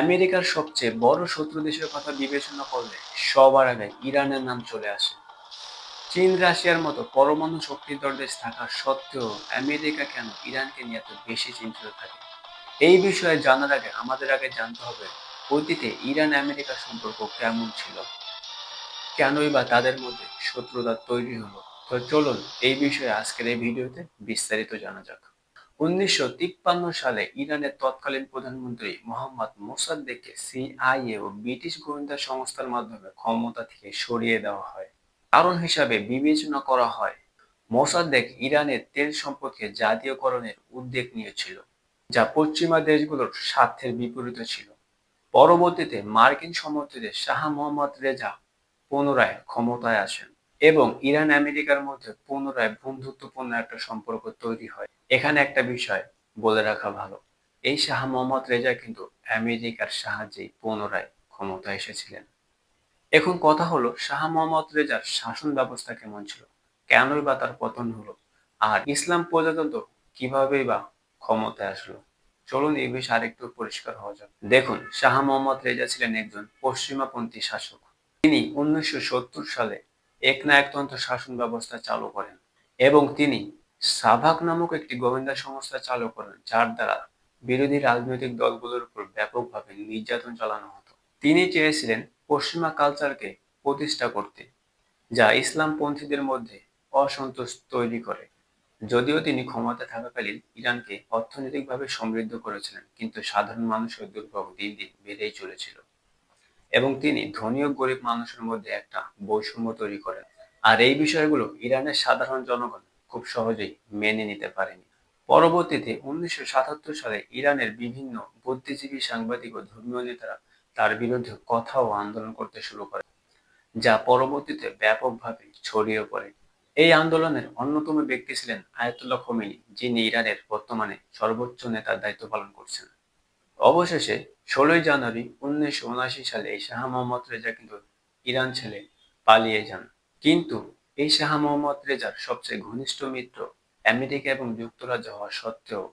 আমেরিকার সবচেয়ে বড় শত্রু দেশের কথা বিবেচনা করলে সবার আগে ইরানের নাম চলে আসে। চীন, রাশিয়ার মতো পরমাণু শক্তিধর দেশ থাকা সত্ত্বেও আমেরিকা কেন ইরানকে নিয়ে এত বেশি চিন্তিত থাকে? এই বিষয়ে জানার আগে আমাদের আগে জানতে হবে, অতীতে ইরান আমেরিকার সম্পর্ক কেমন ছিল? কেনই বা তাদের মধ্যে শত্রুতা তৈরি হলো? তো চলুন এই বিষয়ে আজকের এই ভিডিওতে বিস্তারিত জানা যাক। উনিশশো তিপ্পান্ন সালে ইরানের তৎকালীন প্রধানমন্ত্রী মোহাম্মদ মোসাদ্দেককে সিআইএ ও ব্রিটিশ গোয়েন্দা সংস্থার মাধ্যমে ক্ষমতা থেকে সরিয়ে দেওয়া হয়। কারণ হিসাবে বিবেচনা করা হয়, মোসাদ্দেক ইরানের তেল সম্পদকে জাতীয়করণের উদ্যোগ নিয়েছিল, যা পশ্চিমা দেশগুলোর স্বার্থের বিপরীতে ছিল। পরবর্তীতে মার্কিন সমর্থিত শাহ মোহাম্মদ রেজা পুনরায় ক্ষমতায় আসেন। এবং ইরান আমেরিকার মধ্যে পুনরায় বন্ধুত্বপূর্ণ একটা সম্পর্ক তৈরি হয়। এখানে একটা বিষয় বলে রাখা ভালো। এই শাহ মোহাম্মদ রেজা কিন্তু আমেরিকার সাহায্যেই পুনরায় ক্ষমতায় এসেছিলেন। এখন কথা হলো, শাহ মোহাম্মদ রেজার শাসন ব্যবস্থা কেমন ছিল? কেনই বা তার পতন হলো? আর ইসলাম প্রজাতন্ত্র কিভাবেই বা ক্ষমতায় আসলো? চলুন এই বিষয়ে আরেকটু পরিষ্কার হওয়া যাক। দেখুন, শাহ মোহাম্মদ রেজা ছিলেন একজন পশ্চিমাপন্থী শাসক। তিনি উনিশশো সত্তর সালে একনায়কতন্ত্র শাসন ব্যবস্থা চালু করেন এবং তিনি সাভাক নামক একটি গোয়েন্দা সংস্থা চালু করেন, যার দ্বারা বিরোধী রাজনৈতিক দলগুলোর উপর ব্যাপকভাবে নির্যাতন চালানো হতো। তিনি চেয়েছিলেন পশ্চিমা কালচারকে প্রতিষ্ঠা করতে, যা ইসলামপন্থীদের মধ্যে অসন্তোষ তৈরি করে। যদিও তিনি ক্ষমতা থাকাকালীন ইরানকে অর্থনৈতিকভাবে সমৃদ্ধ করেছিলেন, কিন্তু সাধারণ মানুষের দুর্ভোগ দিন দিন বেড়েই চলেছিল। এবং তিনি ধনী ও গরিব মানুষের মধ্যে একটা বৈষম্য তৈরি করেন। আর এই বিষয়গুলো ইরানের সাধারণ জনগণ খুব সহজেই মেনে নিতে পারেনি। পরবর্তীতে উনিশশো সালে ইরানের বিভিন্ন বুদ্ধিজীবী সাংবাদিক ও ধর্মীয় নেতারা তার বিরুদ্ধে কথা ও আন্দোলন করতে শুরু করে, যা পরবর্তীতে ব্যাপকভাবে ছড়িয়ে পড়ে। এই আন্দোলনের অন্যতম ব্যক্তি ছিলেন আয়াতুল্লাহ খোমেনি, যিনি ইরানের বর্তমানে সর্বোচ্চ নেতার দায়িত্ব পালন করছেন। অবশেষে ষোলোই জানুয়ারি উনিশশো উনআশি সালে এই শাহ মোহাম্মদ রেজা কিন্তু ইরান ছেড়ে পালিয়ে যান। কিন্তু এই শাহ মোহাম্মদ রেজার সবচেয়ে ঘনিষ্ঠ মিত্র আমেরিকা এবং যুক্তরাজ্য হওয়া সত্ত্বেও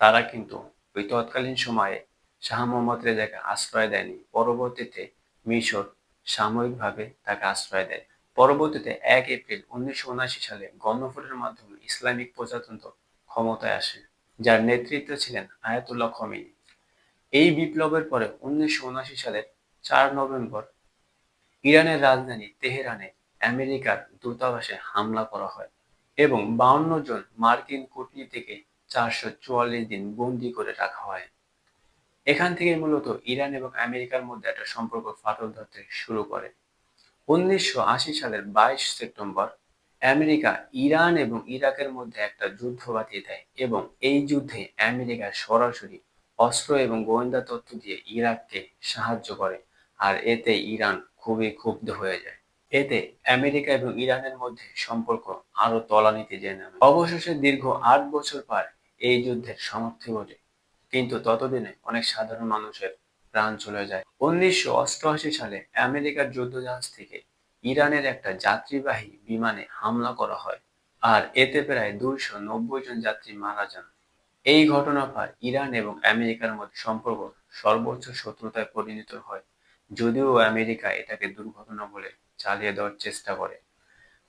তারা কিন্তু ওই তৎকালীন সময়ে শাহ মোহাম্মদ রেজাকে আশ্রয় দেয়নি। পরবর্তীতে মিশর সাময়িকভাবে তাকে আশ্রয় দেয়। পরবর্তীতে এক এপ্রিল উনিশশো উনআশি সালে গণভোটের মাধ্যমে ইসলামিক প্রজাতন্ত্র ক্ষমতায় আসে, যার নেতৃত্বে ছিলেন আয়াতুল্লাহ খমিনী। এই বিপ্লবের পরে উনিশশো উনআশি সালের চার নভেম্বর ইরানের রাজধানী তেহরানে আমেরিকার দূতাবাসে হামলা করা হয় এবং বাউন্ন জন মার্কিন কূটনীতিকে চারশো চুয়াল্লিশ দিন বন্দি করে রাখা হয়। এখান থেকে মূলত ইরান এবং আমেরিকার মধ্যে একটা সম্পর্ক ফাটল ধরতে শুরু করে। উনিশশো আশি সালের বাইশ সেপ্টেম্বর আমেরিকা ইরান এবং ইরাকের মধ্যে একটা যুদ্ধ বাতিয়ে দেয় এবং এই যুদ্ধে আমেরিকা সরাসরি অস্ত্র এবং গোয়েন্দা তথ্য দিয়ে ইরাককে সাহায্য করে, আর এতে ইরান খুবই ক্ষুব্ধ হয়ে যায়। এতে আমেরিকা এবং ইরানের মধ্যে সম্পর্ক আরও তলানিতে যেয়ে নামে। অবশেষে দীর্ঘ আট বছর পর এই যুদ্ধের সমাপ্তি ঘটে। কিন্তু ততদিনে অনেক সাধারণ মানুষের প্রাণ চলে যায়। উনিশশো অষ্টআশি সালে আমেরিকার যুদ্ধজাহাজ থেকে ইরানের একটা যাত্রীবাহী বিমানে হামলা করা হয়, আর এতে প্রায় দুইশো নব্বই জন যাত্রী মারা যান। এই ঘটনার পর ইরান এবং আমেরিকার মধ্যে সম্পর্ক সর্বোচ্চ শত্রুতায় পরিণত হয়, যদিও আমেরিকা এটাকে দুর্ঘটনা বলে চালিয়ে দেওয়ার চেষ্টা করে।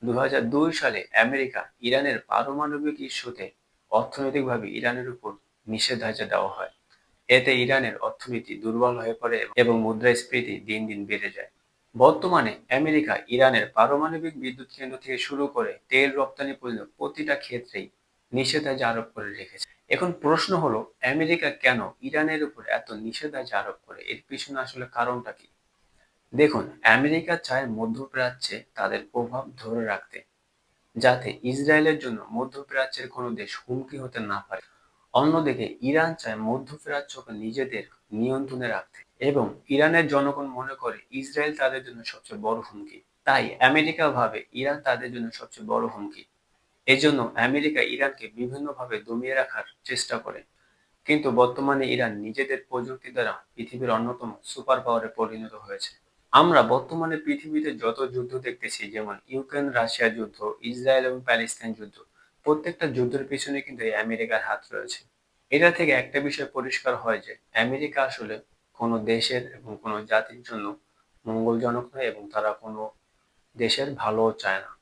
দু হাজার দুই সালে আমেরিকা ইরানের পারমাণবিক ইস্যুতে অর্থনৈতিকভাবে ইরানের উপর নিষেধাজ্ঞা দেওয়া হয়। এতে ইরানের অর্থনীতি দুর্বল হয়ে পড়ে এবং মুদ্রাস্ফীতি দিন দিন বেড়ে যায়। বর্তমানে আমেরিকা ইরানের পারমাণবিক বিদ্যুৎ কেন্দ্র থেকে শুরু করে তেল রপ্তানি পর্যন্ত প্রতিটা ক্ষেত্রেই নিষেধাজ্ঞা আরোপ করে রেখেছে। এখন প্রশ্ন হলো, আমেরিকা কেন ইরানের উপর এত নিষেধাজ্ঞা আরোপ করে? এর পিছনে আসলে কারণটা কি? দেখুন, আমেরিকা চায় মধ্যপ্রাচ্যে তাদের প্রভাব ধরে রাখতে, যাতে ইসরায়েলের জন্য মধ্যপ্রাচ্যের কোনো দেশ হুমকি হতে না পারে। অন্যদিকে, ইরান চায় মধ্যপ্রাচ্যকে নিজেদের নিয়ন্ত্রণে রাখতে এবং ইরানের জনগণ মনে করে ইসরায়েল তাদের জন্য সবচেয়ে বড় হুমকি। তাই আমেরিকা ভাবে ইরান তাদের জন্য সবচেয়ে বড় হুমকি। এজন্য আমেরিকা ইরানকে বিভিন্নভাবে দমিয়ে রাখার চেষ্টা করে। কিন্তু বর্তমানে ইরান নিজেদের প্রযুক্তি দ্বারা পৃথিবীর অন্যতম সুপার পাওয়ারে পরিণত হয়েছে। আমরা বর্তমানে পৃথিবীতে যত যুদ্ধ দেখতেছি, যেমন ইউক্রেন, রাশিয়া যুদ্ধ, ইসরায়েল এবং প্যালেস্তাইন যুদ্ধ, প্রত্যেকটা যুদ্ধের পিছনে কিন্তু এই আমেরিকার হাত রয়েছে। এটা থেকে একটা বিষয় পরিষ্কার হয় যে, আমেরিকা আসলে কোনো দেশের এবং কোনো জাতির জন্য মঙ্গলজনক নয় এবং তারা কোনো দেশের ভালো চায় না।